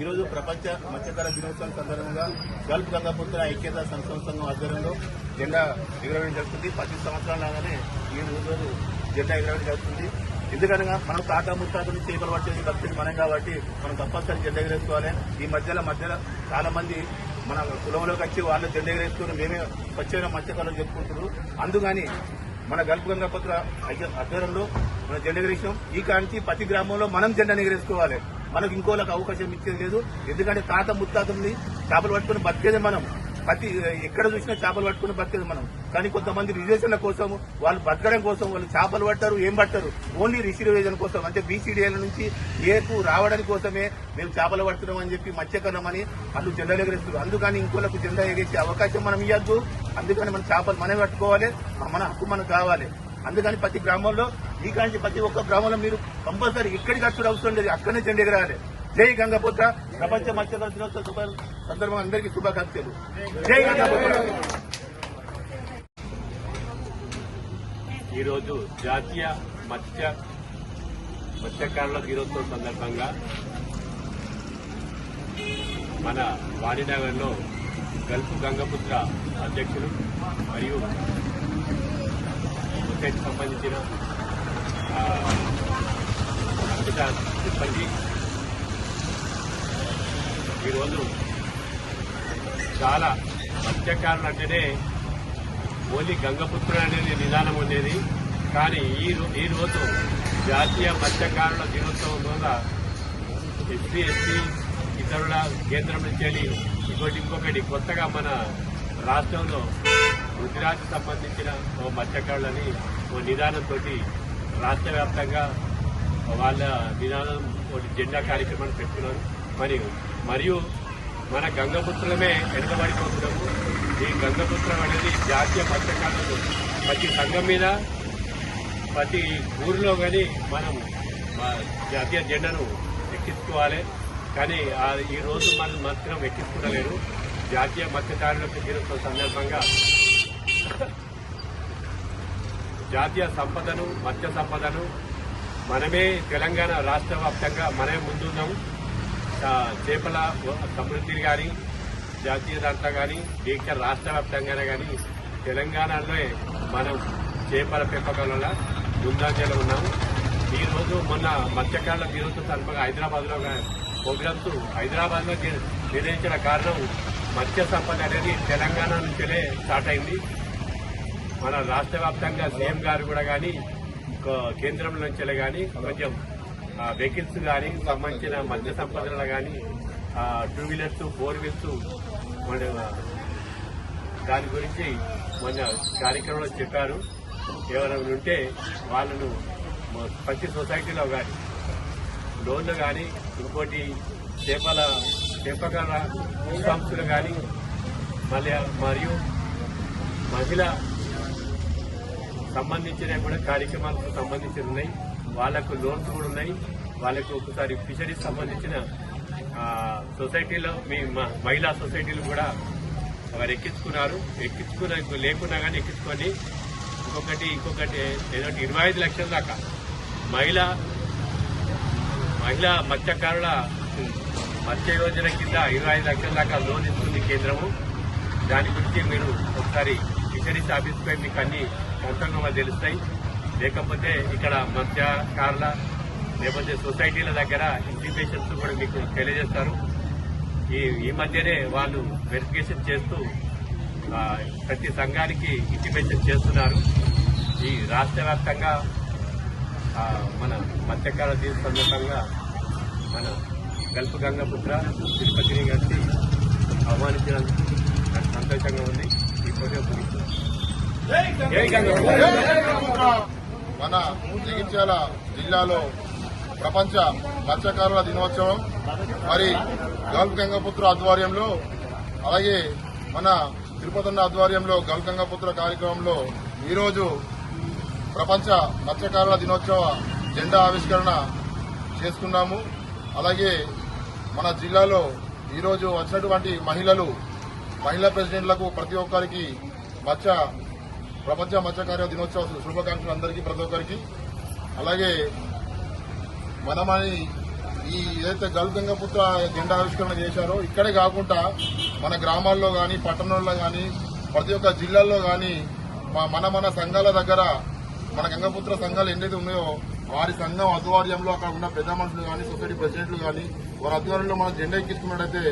ఈరోజు ప్రపంచ మత్స్యకార దినోత్సవం సందర్భంగా గల్ఫ్ గంగాపుత్ర ఐక్యత సంక్షేమ సంఘం ఆధ్వర్యంలో జెండా ఎగరవేయడం జరుగుతుంది. పది సంవత్సరాలు లాగానే ఈ రోజు జెండా ఎగరవేయడం జరుగుతుంది. ఎందుకనగా మనం తాత ముత్తాత నుంచి చేపలు పట్టేది బతికింది మనం కాబట్టి మనం తప్పనిసరి జెండా ఎగరేసుకోవాలి. ఈ మధ్యలో మధ్యలో చాలా మంది మన కులంలోకి వచ్చి వాళ్ళు జెండా ఎగరేసుకుని మేమే వచ్చే మత్స్యకారులు చెప్పుకుంటున్నారు. అందుకని మన గల్ఫ్ గంగాపత్ర ఆధ్వర్యంలో మన జెండా ఎగరేసాం ఈ కాంచి ప్రతి గ్రామంలో మనం జెండా ఎగరేసుకోవాలి. మనకు ఇంకోలకు అవకాశం ఇచ్చేది లేదు. ఎందుకంటే తాత ముత్తాతల్ని చేపలు పట్టుకుని బతికేది మనం. ప్రతి ఎక్కడ చూసినా చేపలు పట్టుకుని బతికేది మనం. కానీ కొంతమంది రిజర్వేషన్ల కోసం వాళ్ళు బతకడం కోసం వాళ్ళు చేపలు పట్టారు ఏం పట్టారు? ఓన్లీ రిజర్వేషన్ కోసం. అంటే బీసీడీఎల్ నుంచి ఏకు రావడానికి కోసమే మేము చేపలు పడుతున్నాం అని చెప్పి మత్స్యకరణం అని వాళ్ళు జెండాలు ఎగరేస్తారు అందుకని ఇంకోలకు జెండా ఎగరేసే అవకాశం మనం ఇవ్వద్దు అందుకని మన చేపలు మనమే పట్టుకోవాలి. మన హక్కు మనకు కావాలి. అందుకని ప్రతి గ్రామంలో ఈ కాంచి ప్రతి ఒక్క గ్రామంలో మీరు కంపల్సరీ ఇక్కడికి వచ్చుడు అవసరం లేదు అక్కడనే జెండా ఎగరాలి జై గంగపుత్ర. ప్రపంచ మత్స్యకార దినోత్సవ శుభ సందర్భంగా అందరికీ శుభాకాంక్షలు. జై గంగపుత్ర. ఈరోజు జాతీయ మత్స్య మత్స్యకారుల దినోత్సవం సందర్భంగా మన వాణినగర్లో గల్ఫ్ గంగపుత్ర అధ్యక్షులు మరియు సంబంధించిన ఆ, అద్భుత సిబ్బంది ఈరోజు చాలా మత్స్యకారులు అంటేనే ఓన్లీ గంగపుత్రుడు అనేది నిదానం ఉండేది. కానీ ఈ రో- ఈ రోజు జాతీయ మత్స్యకారుల దినోత్సవం వల్ల ఎస్సీ ఎస్సీ ఇతరుల కేంద్రం నుంచి వెళ్ళి ఇంకోటి ఇంకొకటి కొత్తగా మన రాష్ట్రంలో గుజరాత్ సంబంధించిన ఓ మత్స్యకారులని ఓ నిదానంతో రాష్ట్ర వ్యాప్తంగా వాళ్ళ నిదానం ఒకటి జెండా కార్యక్రమాన్ని పెట్టుకున్నారు. మరియు మరియు మన గంగపుత్రమే వెనుకబడిపోతున్నాము ఈ గంగపుత్రం అనేది జాతీయ మత్స్యకారులు ప్రతి సంఘం మీద ప్రతి ఊరిలో కానీ మనం జాతీయ జెండాను ఎక్కించుకోవాలి. కానీ ఆ ఈ రోజు మనం మాత్రం ఎక్కించుకోలేరు. జాతీయ మత్స్యకారులకు దినోత్సవం సందర్భంగా జాతీయ సంపదను మత్స్య సంపదను మనమే తెలంగాణ రాష్ట్ర వ్యాప్తంగా మనమే ముందున్నాం. చేపల సమృద్ధిని కానీ జాతీయ దాంట్లో కానీ దీక్ష రాష్ట్ర వ్యాప్తంగానే కానీ తెలంగాణలో మనం చేపల పెంపకాల ముందంజలో ఉన్నాము ఈరోజు మొన్న మత్స్యకారుల దినోత్సవ సందర్భంగా హైదరాబాద్లో ప్రోగ్రామ్స్ హైదరాబాద్లో నిర్ణయించిన కారణం మత్స్య సంపద అనేది తెలంగాణ నుంచే స్టార్ట్ అయింది. మన రాష్ట్ర వ్యాప్తంగా సీఎం గారు కూడా కానీ కేంద్రం నుంచి కానీ కొంచెం వెహికల్స్ కానీ సంబంధించిన మధ్య సంపదలు కానీ టూ వీలర్స్ ఫోర్ వీలర్స్ మన దాని గురించి మొన్న కార్యక్రమంలో చెప్పారు. ఎవరైనా ఉంటే వాళ్ళను ప్రతి సొసైటీలో కానీ లోన్లు కానీ ఇంకోటి చేపల చేపకాల సంస్థలు కానీ మళ్ళీ మరియు మహిళ సంబంధించిన కూడా కార్యక్రమాలకు సంబంధించి ఉన్నాయి. వాళ్ళకు లోన్స్ కూడా ఉన్నాయి. వాళ్ళకు ఒకసారి ఫిషరీస్ సంబంధించిన సొసైటీలో మీ మ- మహిళా సొసైటీలు కూడా వారు ఎక్కించుకున్నారు. ఎక్కించుకున్న లేకున్నా కానీ ఎక్కించుకొని ఇంకొకటి ఇంకొకటి ఏదో ఇరవై ఐదు లక్షల దాకా మహిళ మహిళా మత్స్యకారుల మత్స్య యోజన కింద ఇరవై ఐదు లక్షల దాకా లోన్ ఇస్తుంది కేంద్రము. దాని గురించి మీరు ఒకసారి ఫిషరీస్ ఆఫీస్ మీకు అన్ని సంతకంగా తెలుస్తాయి. లేకపోతే ఇక్కడ మత్స్యకారుల లేకపోతే సొసైటీల దగ్గర ఇంటిమేషన్స్ కూడా మీకు తెలియజేస్తారు. ఈ ఈ మధ్యనే వాళ్ళు వెరిఫికేషన్ చేస్తూ ప్రతి సంఘానికి ఇంటిమేషన్ చేస్తున్నారు. ఈ రాష్ట్ర వ్యాప్తంగా మన మత్స్యకార దీని సందర్భంగా మన గల్ఫ్ గంగపుత్ర తిరుపతిని కలిసి ఆహ్వానించినందుకు నాకు సంతోషంగా ఉంది. ఈ ప్రోగ్రాం మన జగిత్యాల జిల్లాలో ప్రపంచ మత్స్యకారుల దినోత్సవం మరి గల్ఫ్ గంగపుత్ర ఆధ్వర్యంలో అలాగే మన తిరుపతన్న ఆధ్వర్యంలో గల్ఫ్ గంగపుత్ర కార్యక్రమంలో ఈరోజు ప్రపంచ మత్స్యకారుల దినోత్సవ జెండా ఆవిష్కరణ చేసుకున్నాము. అలాగే మన జిల్లాలో ఈరోజు వచ్చినటువంటి మహిళలు మహిళా ప్రెసిడెంట్లకు ప్రతి ఒక్కరికి మత్స్య ప్రపంచ మత్స్యకార్య దినోత్సవ శుభాకాంక్షలు అందరికీ ప్రతి ఒక్కరికి. అలాగే మనమని ఈ ఏదైతే గల్గంగపుత్ర జెండా ఆవిష్కరణ చేశారో ఇక్కడే కాకుండా మన గ్రామాల్లో కానీ పట్టణాల్లో కానీ ప్రతి ఒక్క జిల్లాల్లో కానీ మా- మన మన సంఘాల దగ్గర మన గంగపుత్ర సంఘాలు ఎన్నైతే ఉన్నాయో వారి సంఘం ఆధ్వర్యంలో అక్కడ ఉన్న పెద్ద మనుషులు కానీ సొసైటీ ప్రెసిడెంట్లు కానీ వారి ఆధ్వర్యంలో మన జెండా ఎక్కించుకున్నట్టయితే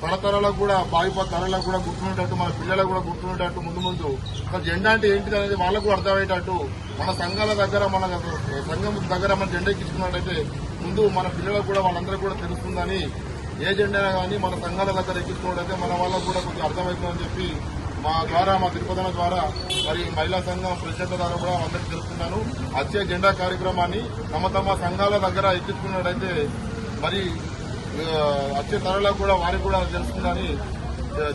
తరతరాలకు కూడా భావిప తరాలకు కూడా గుర్తుండేటట్టు మన పిల్లలకు కూడా గుర్తుండేటట్టు ముందు ముందు. జెండా అంటే ఏంటిది అనేది వాళ్ళకు అర్థమయ్యేటట్టు మన సంఘాల దగ్గర మన సంఘం దగ్గర మన జెండా ఎక్కించుకున్నట్టయితే ముందు మన పిల్లలకు కూడా వాళ్ళందరూ కూడా తెలుస్తుందని ఏ జెండా కానీ మన సంఘాల దగ్గర ఎక్కించుకున్నట్టయితే మన వాళ్ళకు కూడా కొంచెం అర్థమవుతుందని చెప్పి మా ద్వారా మా తిరుపతి ద్వారా మరి మహిళా సంఘం ప్రెసిడెంట్ ద్వారా కూడా అందరికీ తెలుస్తున్నాను వచ్చే జెండా కార్యక్రమాన్ని తమ తమ సంఘాల దగ్గర ఎక్కించుకున్నట్టయితే మరి వచ్చే తరాలకు కూడా వారికి కూడా తెలుస్తుందని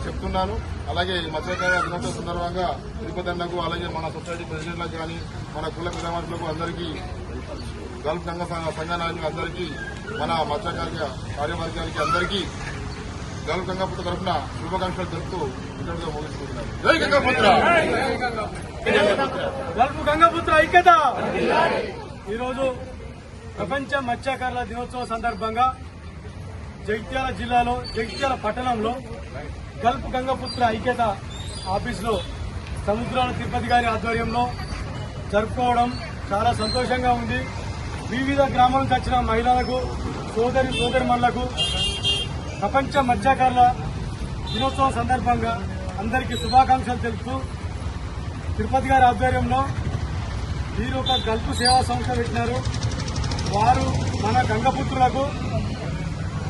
చెప్తున్నాను. అలాగే ఈ మత్స్యకార దినోత్సవ సందర్భంగా తిరుపతి అన్నకు అలాగే మన సొసైటీ ప్రెసిడెంట్లకు కానీ మన కుల పెద్దమనులకు అందరికీ గల్ఫ్ సంఘ సంఘానికి అందరికీ మన మత్స్యకార కార్యవర్గానికి అందరికీ గల్ఫ్ గంగాపుత్ర తరఫున శుభాకాంక్షలు తెలుపుతూ ఇంతటితో ముగిస్తున్నాను. జై గంగాపుత్ర! గల్ఫ్ ఐక్యత! ఈరోజు ప్రపంచ మత్స్యకారుల దినోత్సవం సందర్భంగా జగిత్యాల జిల్లాలో జగిత్యాల పట్టణంలో గల్ఫ్ గంగపుత్ర ఐక్యత ఆఫీసులో సముద్రాల తిరుపతి గారి ఆధ్వర్యంలో జరుపుకోవడం చాలా సంతోషంగా ఉంది. వివిధ గ్రామాల నుంచి వచ్చిన మహిళలకు సోదరి సోదరిమణులకు ప్రపంచ మత్స్యకారుల దినోత్సవం సందర్భంగా అందరికీ శుభాకాంక్షలు తెలుపుతూ తిరుపతి గారి ఆధ్వర్యంలో వీరు ఒక గల్ఫ్ సేవా సంస్థ పెట్టినారు. వారు మన గంగపుత్రులకు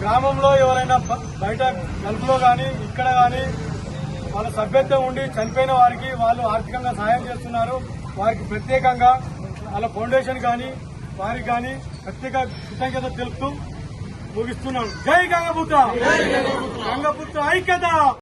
గ్రామంలో ఎవరైనా బ- బయట గల్ఫ్లో కానీ ఇక్కడ కానీ వాళ్ళ సభ్యత్వం ఉండి చనిపోయిన వారికి వాళ్ళు ఆర్థికంగా సహాయం చేస్తున్నారు. వారికి ప్రత్యేకంగా వాళ్ళ ఫౌండేషన్ కానీ వారికి కానీ ప్రత్యేక కృతజ్ఞత తెలుపుతూ ముగిస్తున్నాను. జై గంగపుత్ర! గంగపుత్ర ఐక్యత!